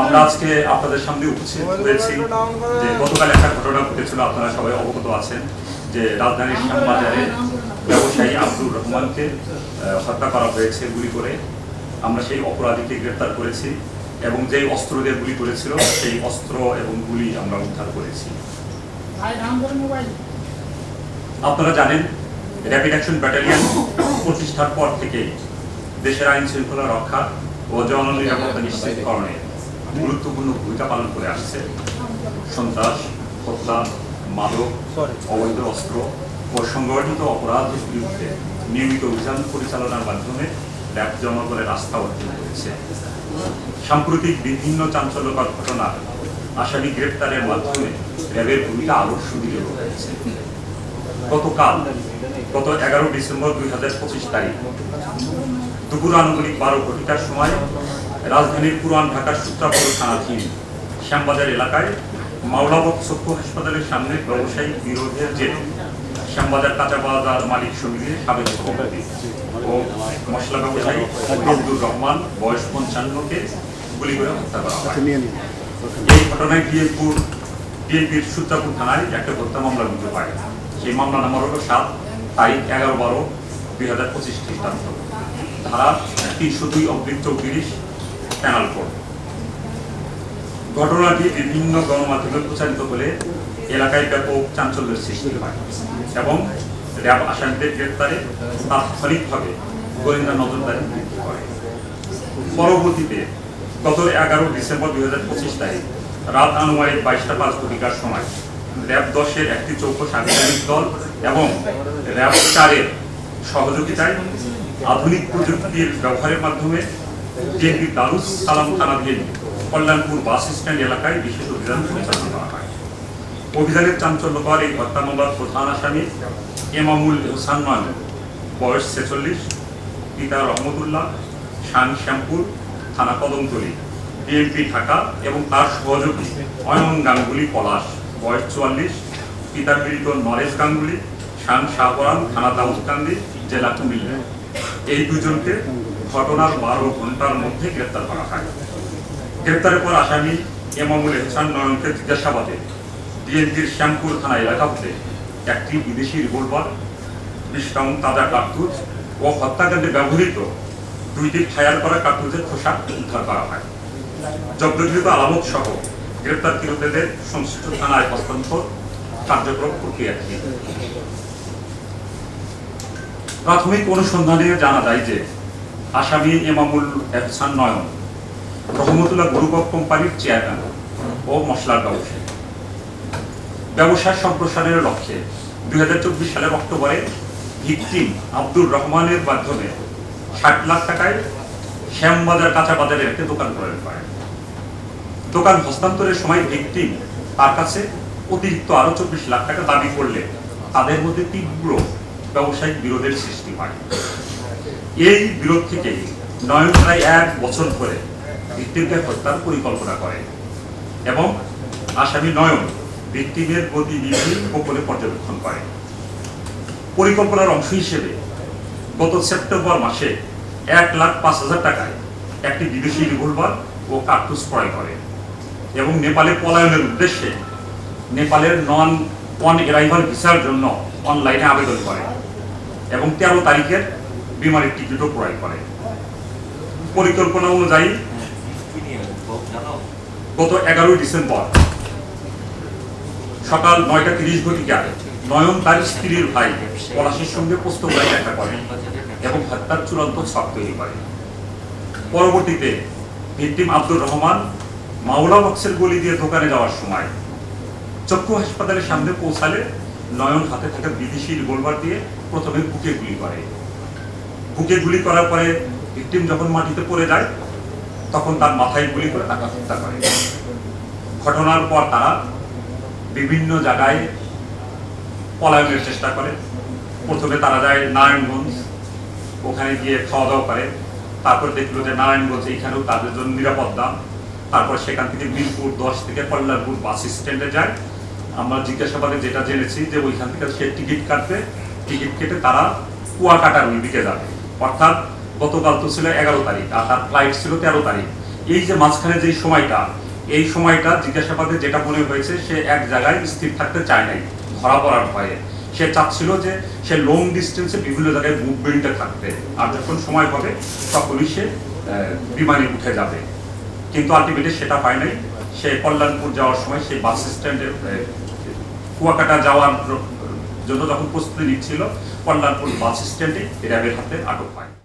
আমরা আজকে আপনাদের সামনে উপস্থিত হয়েছি যে গতকাল একটা ঘটনা ঘটেছিল, আপনারা সবাই অবগত আছেন, যে রাজধানীর শ্যামবাজারে ব্যবসায়ী আব্দুর রহমানকে হত্যা করা হয়েছে গুলি করে। আমরা সেই অপরাধীকে গ্রেপ্তার করেছি এবং যেই অস্ত্র দিয়ে গুলি করেছিল, সেই অস্ত্র এবং গুলি আমরা উদ্ধার করেছি। আপনারা জানেন র্যাপিড অ্যাকশন ব্যাটালিয়ন প্রতিষ্ঠার পর থেকে দেশের আইন শৃঙ্খলা রক্ষা ও জন জননিরাপত্তা নিশ্চিতকরণে গুরুত্বপূর্ণ ভূমিকা পালন করে আসছে। সন্ত্রাস হত্যা মাদক অবৈধ অস্ত্র ও সংগঠিত অপরাধের বিরুদ্ধে নিয়মিত অভিযান পরিচালনার মাধ্যমে র্যাব জনগণের আস্থা অর্জন করেছে। সাম্প্রতিক বিভিন্ন চাঞ্চল্যকর ঘটনা আসামি গ্রেপ্তারের মাধ্যমে র্যাবের ভূমিকা আরও সুদৃঢ় হয়েছে। গতকাল গত এগারো ডিসেম্বর দুই হাজার পঁচিশ তারিখ দুপুর আনুমানিক বারো ঘটিকার সময় রাজধানীর পুরান ঢাকার সূত্রাপুর থানাধীন শ্যামবাজার এলাকায় মাওলাবক চক্ষু হাসপাতালের সামনে ব্যবসায়িক বিরোধের যে শ্যামবাজার কাঁচা বাজার মালিক সমিতির সাবেক সভাপতি ও মশলা ব্যবসায়ী আব্দুর রহমান, বয়স পঞ্চান্নকে গুলি করে হত্যা করা হয়। এই ঘটনায় বিএনপুর, বিএনপির সূত্রাপুর থানায় একটা হত্যা মামলা রুজু হয়। সেই মামলা নাম্বার হলো সাত তারিখ এগারো বারো দুই হাজার পঁচিশ খ্রিস্টাব্দ। ধারা তিনশো দুই অব্লিক চৌত্রিশ প্যানাল কোড ঘটনাটি বিভিন্ন গণমাধ্যমে প্রচারিত হলে এলাকায় ব্যাপক চাঞ্চল্যের সৃষ্টি হয় এবং র্যাব আসামিদের গ্রেপ্তারে তাৎক্ষণিকভাবে গোয়েন্দা নজরদারি বৃদ্ধি করে। পরবর্তীতে গত এগারো ডিসেম্বর দুই হাজার পঁচিশ তারিখ রাত আনুমানিক বাইশটা পাঁচ ঘটিকার সময় র্যাব দশের একটি চৌকো সাংবিধানিক দল এবং র্যাব চারের সহযোগিতায় আধুনিক প্রযুক্তির ব্যবহারের মাধ্যমে বিএনপি দারুস সালাম থানাধীন কল্যাণপুর বাস স্ট্যান্ড এলাকায় বিশেষ অভিযান পরিচালনা করা হয়। অভিযানের চাঞ্চল্যকর এই হত্যা মামলার প্রধান আসামি এমামুল হোসান বয়স ছেচল্লিশ, পিতা রহমতুল্লাহ, শান শ্যামপুর, থানা কদমতলী, বিএনপি ঢাকা এবং তার সহযোগী অয়ন গাঙ্গুলি পলাশ, বয়স চুয়াল্লিশ পিতা পীড়িত নরেশ গাঙ্গুলি, শান শাহপরান থানা দাউদকান্দি, জেলা কুমিল্লা। এই দুজনকে ঘটনার বারো ঘণ্টার মধ্যে গ্রেপ্তার করা হয়। গ্রেপ্তারের পর আসামি এমামুল এহসান নয়নকে জিজ্ঞাসাবাদে বিএনপির শ্যামপুর থানা এলাকা হতে একটি বিদেশি রিভলভার বিশ রাউন্ড তাজা কার্তুজ ও হত্যাকাণ্ডে ব্যবহৃত দুইটি ফায়ার করা কার্তুজের খোসা উদ্ধার করা হয়। জব্দকৃত আলামত সহ গ্রেপ্তারকৃতদের সংশ্লিষ্ট থানায় হস্তান্তর কার্যক্রম প্রক্রিয়াধীন প্রাথমিক অনুসন্ধানে জানা যায় যে আসামি এমামুল এহসান নয়ন, রহমতুল্লাহ গ্রুপ অফ কোম্পানির চেয়ারম্যান ও মশলার ব্যবসায়ী। ব্যবসার সম্প্রসারণের লক্ষ্যে দুই সালের অক্টোবরে ভিকটিম আব্দুর রহমানের মাধ্যমে ষাট লাখ টাকায় শ্যামবাজার কাঁচা বাজারে একটি দোকান ক্রয় করেন দোকান হস্তান্তরের সময় ভিকটিম তার কাছে অতিরিক্ত আরও চব্বিশ লাখ টাকা দাবি করলে তাদের মধ্যে তীব্র ব্যবসায়িক বিরোধের সৃষ্টি হয়। এই বিরোধ থেকে নয়ন প্রায় এক বছর ধরে ভিক্টিমকে হত্যার পরিকল্পনা করে এবং আসামি নয়ন ভিক্টিমের গতিবিধি গোপনে পর্যবেক্ষণ করে। পরিকল্পনার অংশ হিসেবে গত সেপ্টেম্বর মাসে এক লাখ পাঁচ হাজার টাকায় একটি বিদেশি রিভলভার ও কার্তুজ ক্রয় করে এবং নেপালে পলায়নের উদ্দেশ্যে নেপালের নন অন এরাইভাল ভিসার জন্য অনলাইনে আবেদন করে এবং তেরো তারিখের বিমানের টিকিটও ক্রয় করে। পরিকল্পনা অনুযায়ী গত এগারোই ডিসেম্বর সকাল নয়টা তিরিশ ঘটিকায় নয়ন তার স্ত্রীর ভাই পলাশির সঙ্গে পোস্তগোলায় দেখা করেন এবং হত্যার চূড়ান্ত ছক তৈরি করে। পরবর্তীতে ভিকটিম আব্দুর রহমান মাওলা বক্সের গলি দিয়ে দোকানে যাওয়ার সময় চক্ষু হাসপাতালের সামনে পৌঁছালে নয়ন হাতে থাকা বিদেশি রিভলভার দিয়ে প্রথমে বুকে গুলি করে। বুকে গুলি করার পরে ভিকটিম যখন মাটিতে পড়ে যায়, তখন তার মাথায় গুলি করে তাকে হত্যা করে। ঘটনার পর তারা বিভিন্ন জায়গায় পলায়নের চেষ্টা করে। প্রথমে তারা যায় নারায়ণগঞ্জ, ওখানে গিয়ে খাওয়া দাওয়া করে। তারপর দেখল যে নারায়ণগঞ্জ এইখানেও তাদের জন্য নিরাপত্তা তারপর সেখান থেকে মিরপুর দশ থেকে কল্যাণপুর বাস স্ট্যান্ডে যায়। আমরা জিজ্ঞাসাবাদে যেটা জেনেছি যে ওইখান থেকে সে টিকিট কাটবে। টিকিট কেটে তারা কুয়াকাটার ওই দিকে যাবে। অর্থাৎ গতকাল তো ছিল এগারো তারিখ, আর তার ফ্লাইট ছিল তেরো তারিখ। এই যে মাঝখানে যে সময়টা, এই সময়টা জিজ্ঞাসাবাদে যেটা মনে হয়েছে, সে এক জায়গায় স্থির থাকতে চায় নাই, ধরা পড়ার ভয়ে। সে চাচ্ছিল যে সে লং ডিস্টেন্সে বিভিন্ন জায়গায় মুভমেন্টে থাকতে আর যখন সময় হবে, তখনই সে বিমানে উঠে যাবে। কিন্তু আলটিমেটলি সেটা হয় নাই। সে কল্যাণপুর যাওয়ার সময় সেই বাস স্ট্যান্ডে কুয়াকাটা যাওয়ার জন্য যখন প্রস্তুতি নিচ্ছিল কল্যাণপুর বাস স্ট্যান্ডে র্যাবের হাতে আটক হয়